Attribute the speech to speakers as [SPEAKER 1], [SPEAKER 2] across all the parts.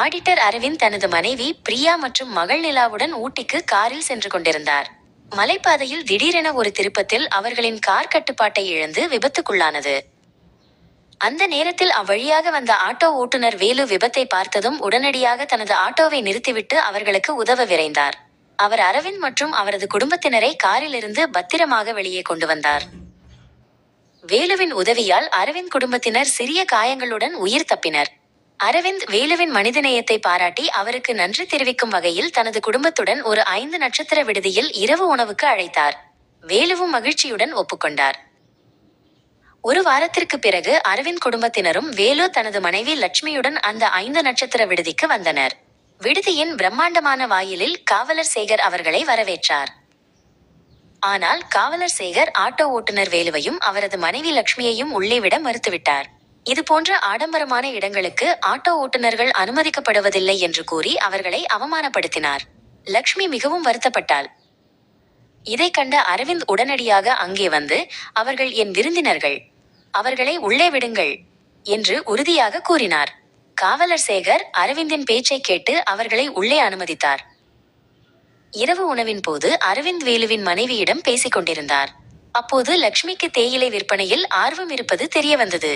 [SPEAKER 1] Auditor Aravind தனது மனைவி பிரியா மற்றும் மகள் நிலாவுடன் ஊட்டிக்கு காரில் சென்று கொண்டிருந்தார். மலைப்பாதையில் திடீரென ஒரு திருப்பத்தில் அவர்களின் கார் கட்டுப்பாட்டை இழந்து விபத்துக்குள்ளானது. அந்த நேரத்தில் அவ்வழியாக வந்த ஆட்டோ ஓட்டுநர் வேலு விபத்தை பார்த்ததும் உடனடியாக தனது ஆட்டோவை நிறுத்திவிட்டு அவர்களுக்கு உதவ விரைந்தார். அவர் அரவிந்த் மற்றும் அவரது குடும்பத்தினரை காரிலிருந்து பத்திரமாக வெளியே கொண்டு வந்தார். வேலுவின் உதவியால் அரவிந்த் குடும்பத்தினர் சிறிய காயங்களுடன் உயிர் தப்பினர். அரவிந்த் வேலுவின் மனிதநேயத்தை பாராட்டி அவருக்கு நன்றி தெரிவிக்கும் வகையில் தனது குடும்பத்துடன் ஒரு ஐந்து நட்சத்திர விடுதியில் இரவு உணவுக்கு அழைத்தார். வேலுவும் மகிழ்ச்சியுடன் ஒப்புக்கொண்டார். ஒரு வாரத்திற்கு பிறகு அரவிந்த் குடும்பத்தினரும் வேலு தனது மனைவி லட்சுமியுடன் அந்த ஐந்து நட்சத்திர விடுதிக்கு வந்தனர். விடுதியின் பிரம்மாண்டமான வாயிலில் காவலர் சேகர் அவர்களை வரவேற்றார். ஆனால் காவலர் சேகர் ஆட்டோ ஓட்டுநர் வேலுவையும் அவரது மனைவி லட்சுமியையும் உள்ளே விட மறுத்துவிட்டார். இது போன்ற ஆடம்பரமான இடங்களுக்கு ஆட்டோ ஓட்டுநர்கள் அனுமதிக்கப்படுவதில்லை என்று கூறி அவர்களை அவமானப்படுத்தினார். லக்ஷ்மி மிகவும் வருத்தப்பட்டாள். இதை கண்ட அரவிந்த் உடனடியாக அங்கே வந்து அவர்கள் என் விருந்தினர்கள். அவர்களை உள்ளே விடுங்கள் என்று உறுதியாக கூறினார். காவலர் சேகர் அரவிந்தின் பேச்சை கேட்டு அவர்களை உள்ளே அனுமதித்தார். இரவு உணவின் போது அரவிந்த் வேலுவின் மனைவியிடம் பேசிக் கொண்டிருந்தார். அப்போது லக்ஷ்மிக்கு தேயிலை விற்பனையில் ஆர்வம் இருப்பது தெரிய வந்தது.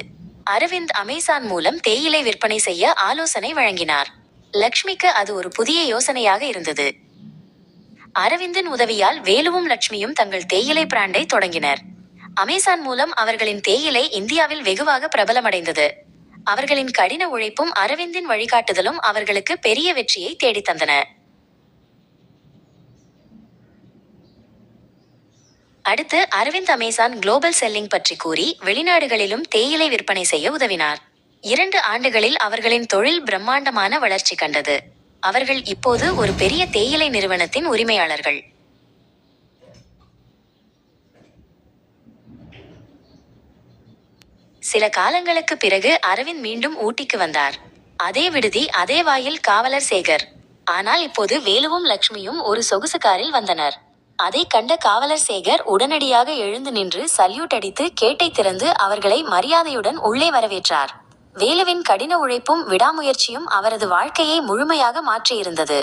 [SPEAKER 1] அரவிந்த் அமேசான் மூலம் தேயிலை விற்பனை செய்ய ஆலோசனை வழங்கினார். லக்ஷ்மிக்கு அது ஒரு புதிய யோசனையாக இருந்தது. அரவிந்தின் உதவியால் வேலுவும் லட்சுமியும் தங்கள் தேயிலை பிராண்டை தொடங்கினர். அமேசான் மூலம் அவர்களின் தேயிலை இந்தியாவில் வெகுவாக பிரபலமடைந்தது. அவர்களின் கடின உழைப்பும் அரவிந்தின் வழிகாட்டுதலும் அவர்களுக்கு பெரிய வெற்றியை தேடித் அடுத்து அரவிந்த் அமேசான் குளோபல் செல்லிங் பற்றி கூறி வெளிநாடுகளிலும் தேயிலை விற்பனை செய்ய உதவினார். இரண்டு ஆண்டுகளில் அவர்களின் தொழில் பிரம்மாண்டமான வளர்ச்சி கண்டது. அவர்கள் இப்போது ஒரு பெரிய தேயிலை நிறுவனத்தின் உரிமையாளர்கள். சில காலங்களுக்கு பிறகு அரவிந்த் மீண்டும் ஊட்டிக்கு வந்தார். அதே விடுதி அதே வாயில் காவலர் சேகர். ஆனால் இப்போது வேலுவும் லக்ஷ்மியும் ஒரு சொகுசு காரில் வந்தனர். அதை கண்ட காவலர் சேகர் உடனடியாக எழுந்து நின்று சல்யூட் அடித்து கேட்டை திறந்து அவர்களை மரியாதையுடன் உள்ளே வரவேற்றார். வேலுவின் கடின உழைப்பும் விடாமுயற்சியும் அவரது வாழ்க்கையை முழுமையாக மாற்றியிருந்தது.